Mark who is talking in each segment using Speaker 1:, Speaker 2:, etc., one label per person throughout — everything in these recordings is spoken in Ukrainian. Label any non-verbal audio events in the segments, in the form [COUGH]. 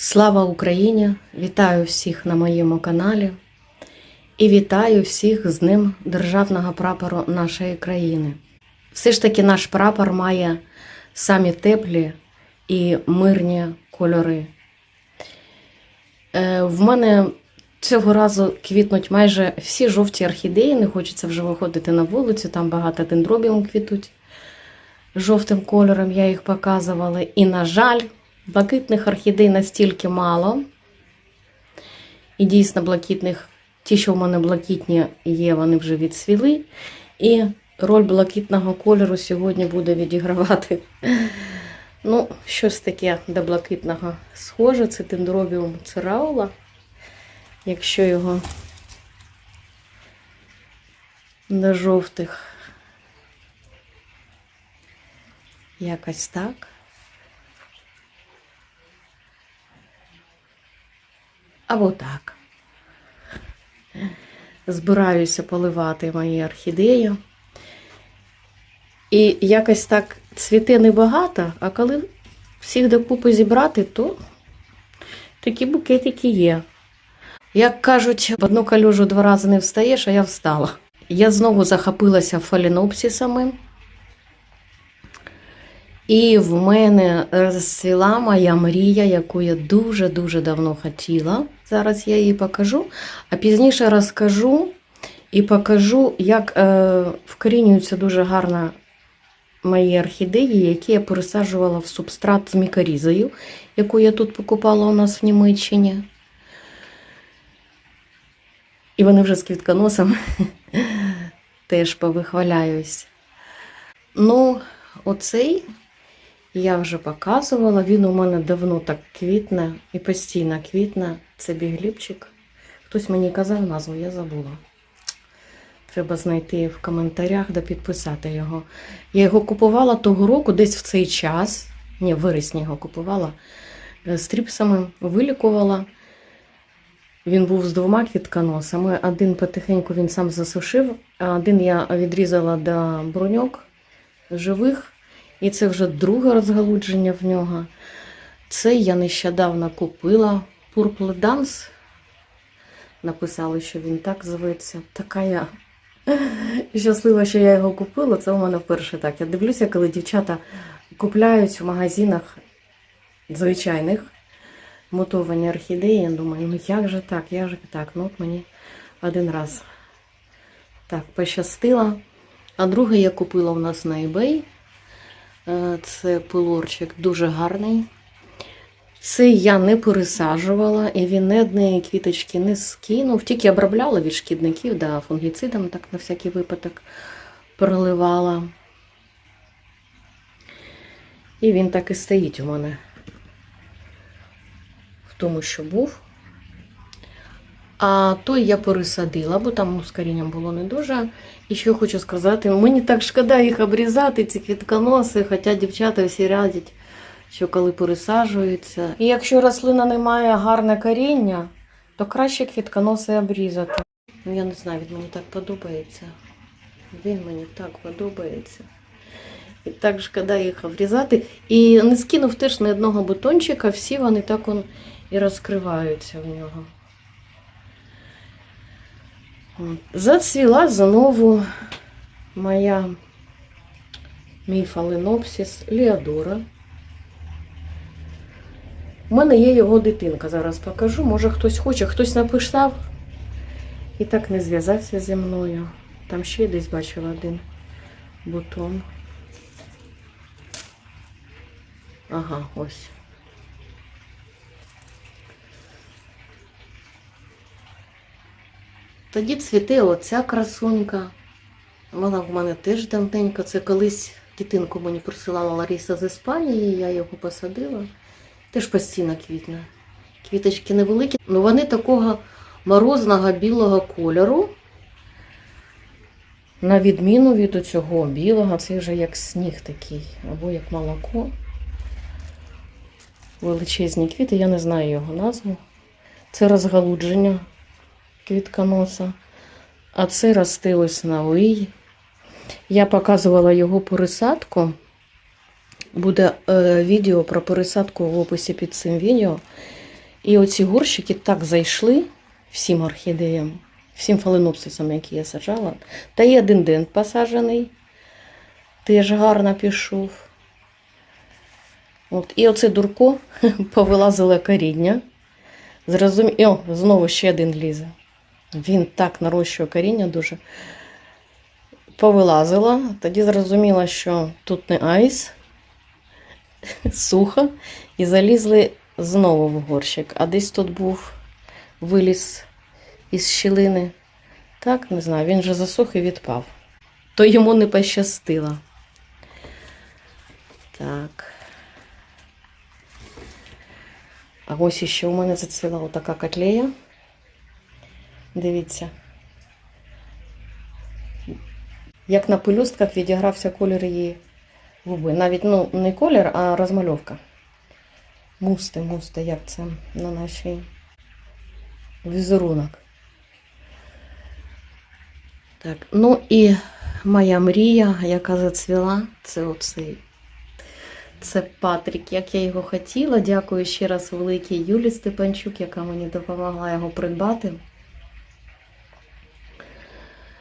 Speaker 1: Слава Україні! Вітаю всіх на моєму каналі і вітаю всіх з Днем Державного прапору нашої країни. Все ж таки наш прапор має самі теплі і мирні кольори. Е, В мене цього разу квітнуть майже всі жовті орхідеї, не хочеться вже виходити на вулицю, там багато дендробіум квітуть жовтим кольором, я їх показувала. І, на жаль, блакитних орхідей настільки мало. І дійсно блакитних, ті, що в мене блакитні є, вони вже відсвіли. І роль блакитного кольору сьогодні буде відігравати. Ну, щось таке до блакитного схоже. Це дендробіум цераула. Якщо його до жовтих якось так. Або так. Збираюся поливати мої орхідеї. І якось так цвіте небагато, а коли всіх докупи зібрати, то такі букетики є. Як кажуть, в одну калюжу два рази не встаєш, а я встала. Я знову захопилася фалінопсисами. І в мене розцвіла моя мрія, яку я дуже-дуже давно хотіла. Зараз я її покажу, а пізніше розкажу і покажу, як е, вкорінюються дуже гарно мої орхідеї, які я пересаджувала в субстрат з мікорізою, яку я тут покупала у нас в Німеччині. І вони вже з квітконосом [LAUGHS] теж повихваляюсь. Ну, оцей я вже показувала. Він у мене давно так квітне і постійно квітне. Це бігліпчик. Хтось мені казав назву, я забула. Треба знайти в коментарях да підписати його. Я його купувала того року, десь в цей час. Ні, в вересні його купувала е, з тріпсами, вилікувала. Він був з двома квітконосами. Один потихеньку він сам засушив, а один я відрізала до броньок живих. І це вже друге розгалудження в нього. Це я нещодавно купила Purple Dance. Написали, що він так зветься. Така я [LAUGHS] щаслива, що я його купила. Це у мене вперше так. Я дивлюся, коли дівчата купляють в магазинах звичайних мутовані орхідеї. Я думаю, ну як же так, як же так? Ну от мені один раз так пощастило. А друге я купила у нас на eBay. Е, Це пилорчик дуже гарний. Це я не пересаджувала, і він ні однієї квіточки не скинув. Тільки обробляла від шкідників, да, фунгіцидом, так на всякий випадок проливала. І він так і стоїть у мене в тому, що був. А той я пересадила, бо там з було не дуже. І що хочу сказати, мені так шкода їх обрізати, ці квітконоси, хоча дівчата всі радять, що коли пересаджуються. І якщо рослина не має гарне коріння, то краще квітконоси обрізати. Ну, я не знаю, він мені так подобається. Він мені так подобається. І так шкода їх обрізати. І не скинув теж ні одного бутончика, всі вони так он і розкриваються в нього. Зацвіла знову моя мій фаленопсис Леодора. У мене є його дитинка, зараз покажу. Може хтось хоче, хтось написав і так не зв'язався зі мною. Там ще десь бачила один бутон. Ага, ось. Тоді цвіте оця красунька. Вона в мене теж давненько. Це колись дитинку мені присилала Лариса з Іспанії, я його посадила. Теж постійно квітне. Квіточки невеликі, але вони такого морозного білого кольору. На відміну від цього білого, це вже як сніг такий, або як молоко. Величезні квіти, я не знаю його назву. Це розгалудження квітконоса. А це росте ось новий. Я показувала його пересадку. Буде е, відео про пересадку в описі під цим відео. І оці горщики так зайшли всім орхідеям, всім фаленопсисам, які я саджала. Та й один ден посаджений, теж гарно пішов. От. І оце дурко [LAUGHS] повилазило коріння. Зрозумі... О, знову ще один лізе. Він так нарощує коріння дуже. Повилазила, тоді зрозуміла, що тут не айс, [LAUGHS] сухо, і залізли знову в горщик. А десь тут був виліз із щілини. Так, не знаю, він вже засох і відпав. То йому не пощастило. Так. А ось іще у мене зацвіла отака котлея. Дивіться. Як на пелюстках відігрався колір її губи. Навіть ну, не колір, а розмальовка. Мусти, мусти, як це на нашій візерунок. Так, ну і моя мрія, яка зацвіла, це оцей. Це Патрік, як я його хотіла. Дякую ще раз великій Юлі Степанчук, яка мені допомогла його придбати.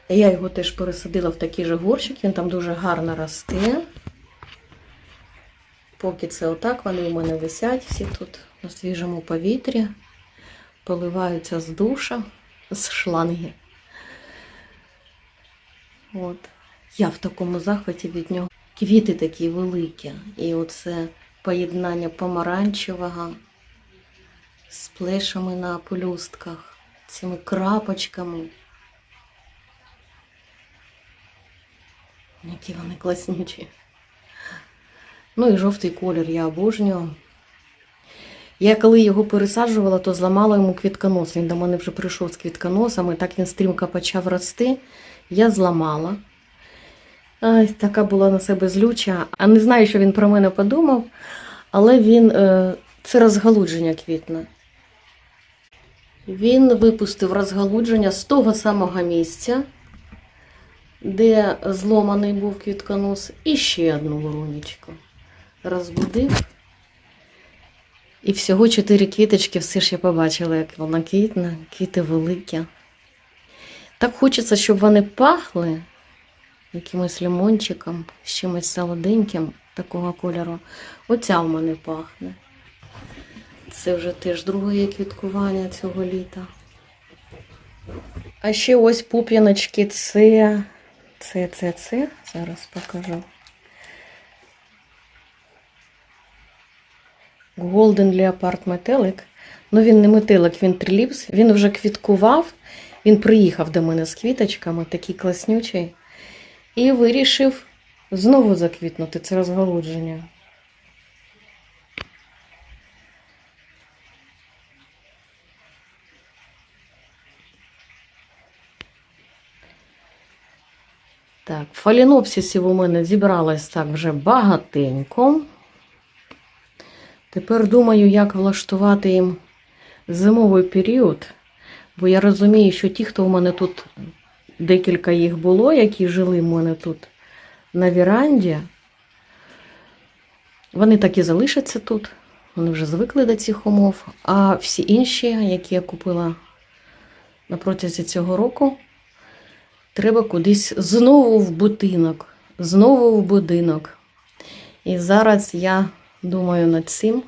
Speaker 1: Я його теж пересадила в такий же горщик, він там дуже гарно росте. Поки це отак, вони у мене висять всі тут на свіжому повітрі, поливаються з душа, з шланги. От. Я в такому захваті від нього. Квіти такі великі. І оце поєднання помаранчевого з плешами на пелюстках, цими крапочками. Які вони класнючі. Ну і жовтий колір я обожнюю. Я коли його пересаджувала, то зламала йому квітконос. Він до мене вже прийшов з квітконосами, так він стрімко почав рости. Я зламала. Ай, така була на себе злюча. А не знаю, що він про мене подумав, але він е, це розгалудження квітне. Він випустив розгалудження з того самого місця, де зломаний був квітконос, і ще одну воронечку. Розбудив. І всього чотири квіточки, все ж я побачила, як вона квітне, квіти великі. Так хочеться, щоб вони пахли якимось лимончиком, з чимось солоденьким такого кольору. Оця в мене пахне. Це вже теж друге квіткування цього літа. А ще ось пуп'яночки це, це, це, це. Зараз покажу. Golden Leopard метелик. Ну він не метелик, він триліпс. Він вже квіткував. Він приїхав до мене з квіточками, такий класнючий. І вирішив знову заквітнути це розголодження. Так, фалінопсисів у мене зібралось так вже багатенько. Тепер думаю, як влаштувати їм зимовий період, бо я розумію, що ті, хто у мене тут декілька їх було, які жили в мене тут на віранді, вони так і залишаться тут. Вони вже звикли до цих умов. А всі інші, які я купила на протязі цього року, треба кудись знову в будинок. Знову в будинок. І зараз я думаю над цим,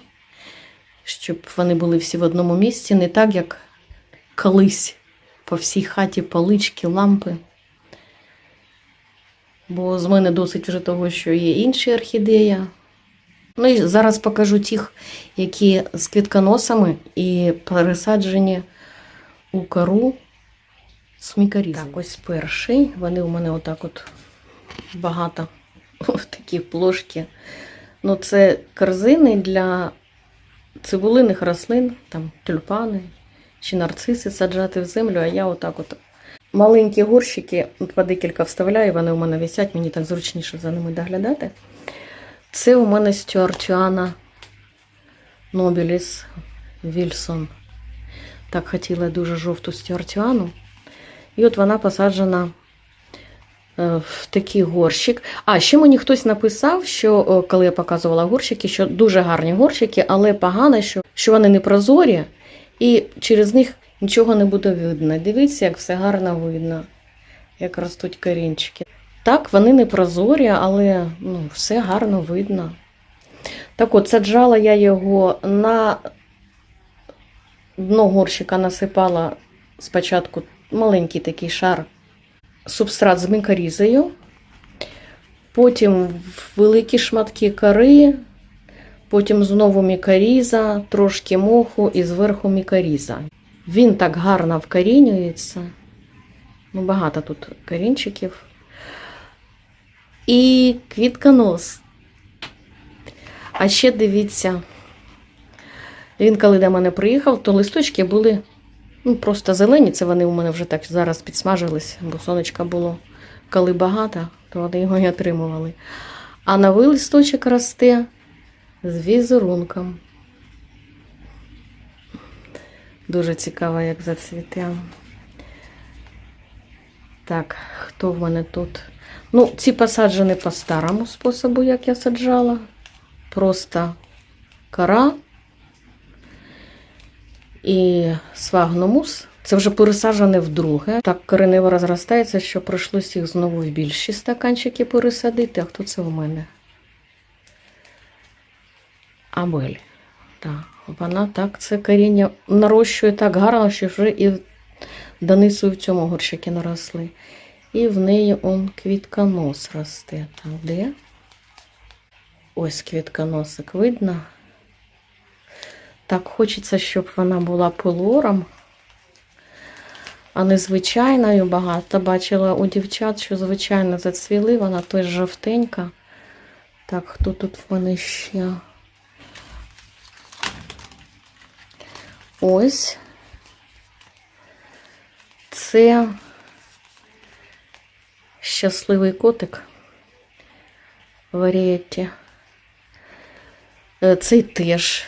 Speaker 1: щоб вони були всі в одному місці, не так, як колись по всій хаті палички, лампи. Бо з мене досить вже того, що є інші орхідеї. Ну і зараз покажу тих, які з квітконосами і пересаджені у кору з мікарізмом. Так, ось перший. Вони у мене отак от багато [LAUGHS] в такі плошки. Ну, це корзини для цибулиних рослин, там тюльпани чи нарциси саджати в землю, а я отак от маленькі горщики по декілька вставляю, вони у мене висять, мені так зручніше за ними доглядати. Це у мене стюартіана Нобіліс Вільсон. Так хотіла дуже жовту стюартіану. І от вона посаджена е, в такий горщик. А, ще мені хтось написав, що коли я показувала горщики, що дуже гарні горщики, але погано, що, що вони не прозорі. і через них нічого не буде видно. Дивіться, як все гарно видно, як ростуть корінчики. Так, вони не прозорі, але ну, все гарно видно. Так от, саджала я його на дно горщика насипала спочатку маленький такий шар субстрат з микорізою, потім великі шматки кори, потім знову мікоріза, трошки моху і зверху мікоріза. Він так гарно вкорінюється. Ну, багато тут корінчиків. І квітконос. А ще дивіться, він коли до мене приїхав, то листочки були ну, просто зелені. Це вони у мене вже так зараз підсмажились, бо сонечка було коли багато, то вони його і отримували. А новий листочок росте з візерунком. Дуже цікаво, як зацвіте. Так, хто в мене тут? Ну, ці посаджені по старому способу, як я саджала. Просто кора і сфагномус. Це вже пересаджене вдруге. Так коренево розростається, що прийшлось їх знову в більші стаканчики пересадити. А хто це в мене? Абель. Так, вона так це коріння нарощує так гарно, що вже і донизу в цьому горщики наросли. І в неї он квітконос росте. Там де? Ось квітконосик видно. Так хочеться, щоб вона була пилором, а не звичайною багато. Бачила у дівчат, що звичайно зацвіли, вона теж жовтенька. Так, хто тут в мене ще? Ось. Це щасливий котик варієті. Е, Цей теж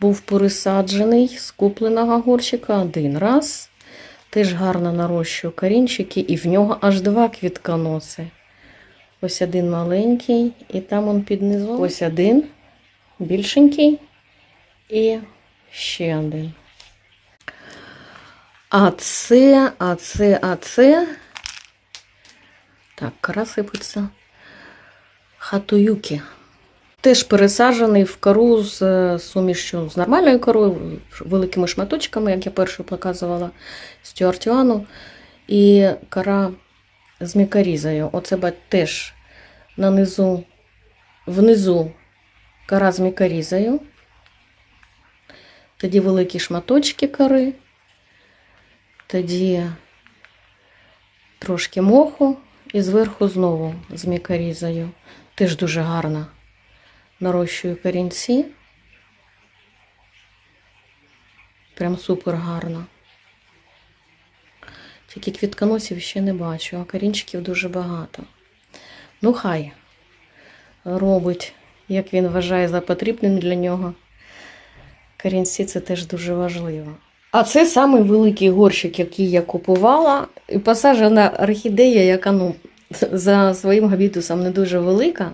Speaker 1: був пересаджений з купленого горщика один раз. Теж гарно нарощує корінчики, і в нього аж два квітконоси. Ось один маленький, і там он під низом. Ось один більшенький і ще один. А це, а це, а це. Так, кора сипеться. Хатуюки. Теж пересаджений в кору з е, сумішю з нормальною корою, великими шматочками, як я першу показувала стюартіану. І кора з мікорізою. Оце теж нанизу, внизу кора з мікорізою. Тоді великі шматочки кори, тоді трошки моху і зверху знову з мікорізою. Теж дуже гарно нарощую корінці. Прям супер гарно. Тільки квітконосів ще не бачу, а корінчиків дуже багато. Ну, хай робить, як він вважає за потрібним для нього. Корінці це теж дуже важливо. А це самий великий горщик, який я купувала. І посаджена орхідея, яка ну, за своїм габітусом не дуже велика.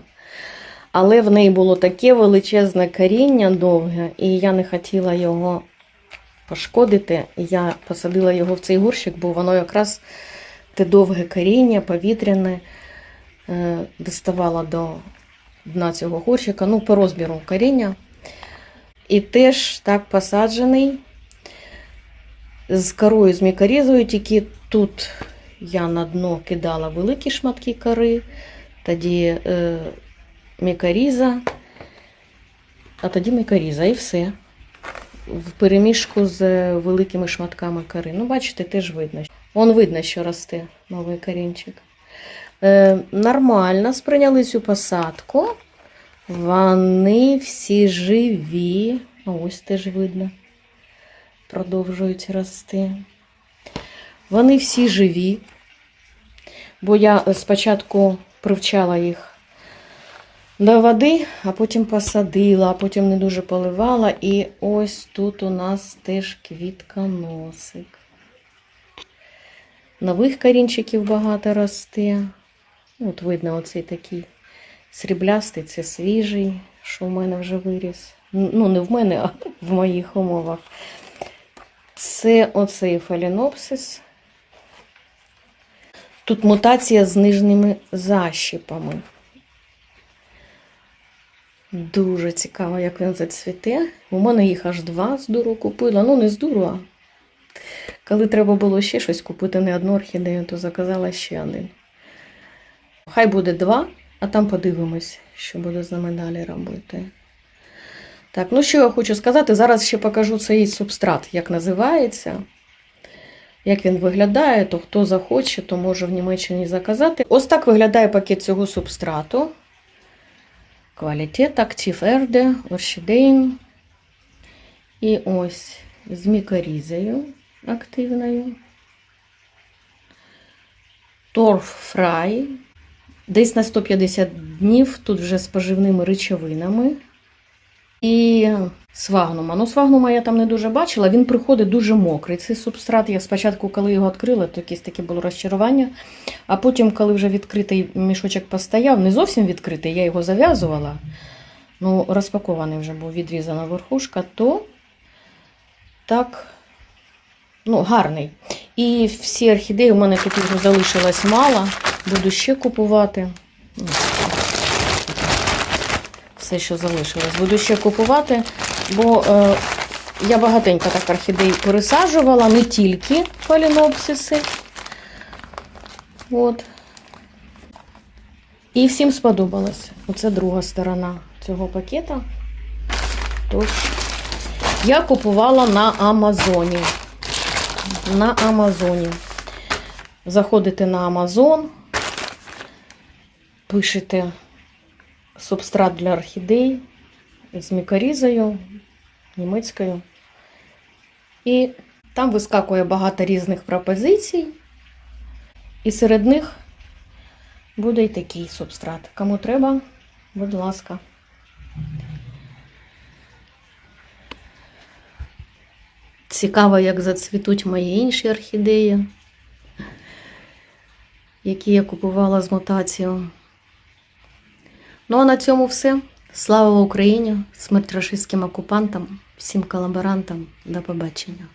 Speaker 1: Але в неї було таке величезне коріння довге, і я не хотіла його пошкодити. Я посадила його в цей горщик, бо воно якраз те довге коріння, повітряне, е, доставало до дна цього горщика, ну, по розміру коріння. І теж так посаджений з корою, з мікорізою, тільки тут я на дно кидала великі шматки кори, тоді мікоріза, а тоді мікоріза і все. В переміжку з великими шматками кори. Ну, бачите, теж видно. Вон видно, що росте новий корінчик. Е, нормально сприйняли цю посадку. Вони всі живі. Ось теж видно. Продовжують рости. Вони всі живі, бо я спочатку привчала їх до води, а потім посадила, а потім не дуже поливала. І ось тут у нас теж квітконосик. Нових корінчиків багато росте. От видно, оцей такий сріблястий, це свіжий, що в мене вже виріс. Ну, не в мене, а в моїх умовах. Це оцей фалінопсис. Тут мутація з нижніми защіпами. Дуже цікаво, як він зацвіте. У мене їх аж два з дуру купила. Ну, не з дуру, а коли треба було ще щось купити, не одну орхідею, то заказала ще один. Хай буде два, а там подивимось, що буде з ними далі робити. Так, ну що я хочу сказати, зараз ще покажу цей субстрат, як називається, як він виглядає, то хто захоче, то може в Німеччині заказати. Ось так виглядає пакет цього субстрату. Квалітет, актив ерде, орхідеїн. І ось з мікорізою активною. Торф фрай. Десь на 150 днів тут вже з поживними речовинами. І свагнума. Ну, свагнума я там не дуже бачила, він приходить дуже мокрий. Цей субстрат, я спочатку, коли його відкрила, то якесь таке було розчарування. А потім, коли вже відкритий мішочок постояв, не зовсім відкритий, я його зав'язувала. Ну, розпакований вже був відрізана верхушка, то так, ну, гарний. І всі орхідеї у мене тут вже залишилось мало. Буду ще купувати. Все, що залишилось. Буду ще купувати, бо е, я багатенько так орхідей пересаджувала, не тільки фалінопсиси. От. І всім сподобалось. Оце друга сторона цього пакета. Тож, я купувала на Амазоні. На Амазоні. Заходите на Амазон, пишете субстрат для орхідей з мікорізою німецькою. І там вискакує багато різних пропозицій. І серед них буде й такий субстрат. Кому треба, будь ласка. Цікаво, як зацвітуть мої інші орхідеї, які я купувала з мутацією. Ну а на цьому все. Слава Україні! Смерть рашистським окупантам, всім колаборантам. До побачення.